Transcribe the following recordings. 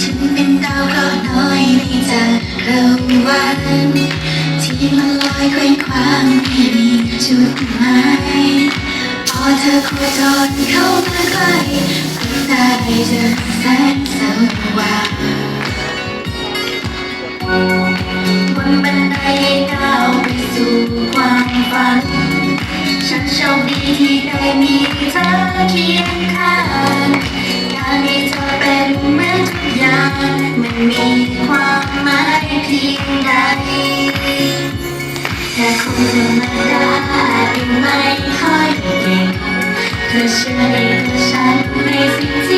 ฉันเป็นดาวเคน้อยในจักรวาลที่มันลอยควงควางไม่มีจุดหมาพอเธอโคจรเข้ามาใกล้ตาไปเจอแสงสว่างบนบันไดก้าวไปสู่ความฝัน ฉันโชคดีที่ได้มีเธอเคียงข้าง ไม่ค่อยเก่งเธอเชื่อในตัวฉันในสิ่งที่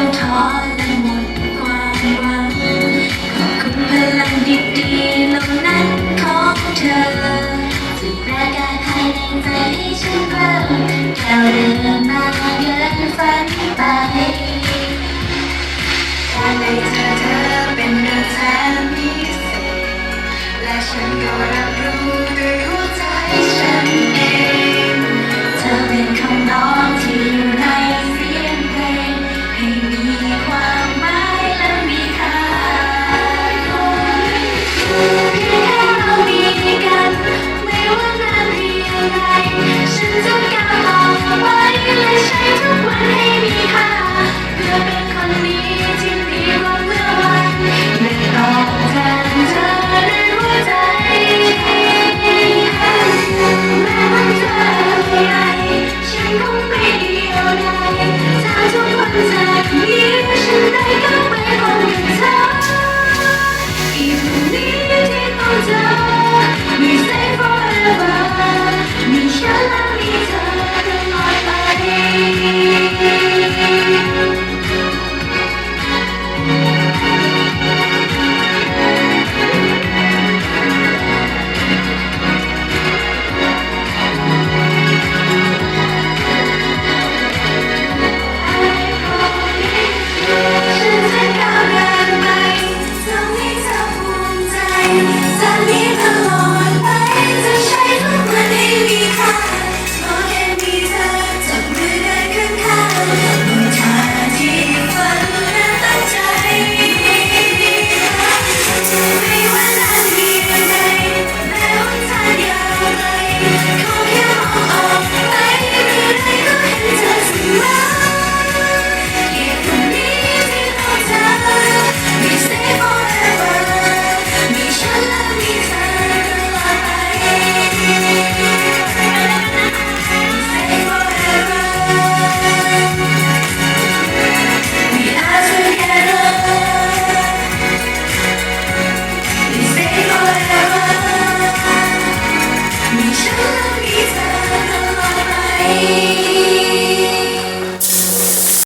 ต้องท้อและหมดความหวังขอบคุณพลังดีๆเหล่านั้นของเธอที่ประกาศภายในใจให้ฉันเริ่มก้าวเดินมาเยือนฝันไปการในเธอเธอเป็นเรื่องแสนพิเศษและฉันก็รับ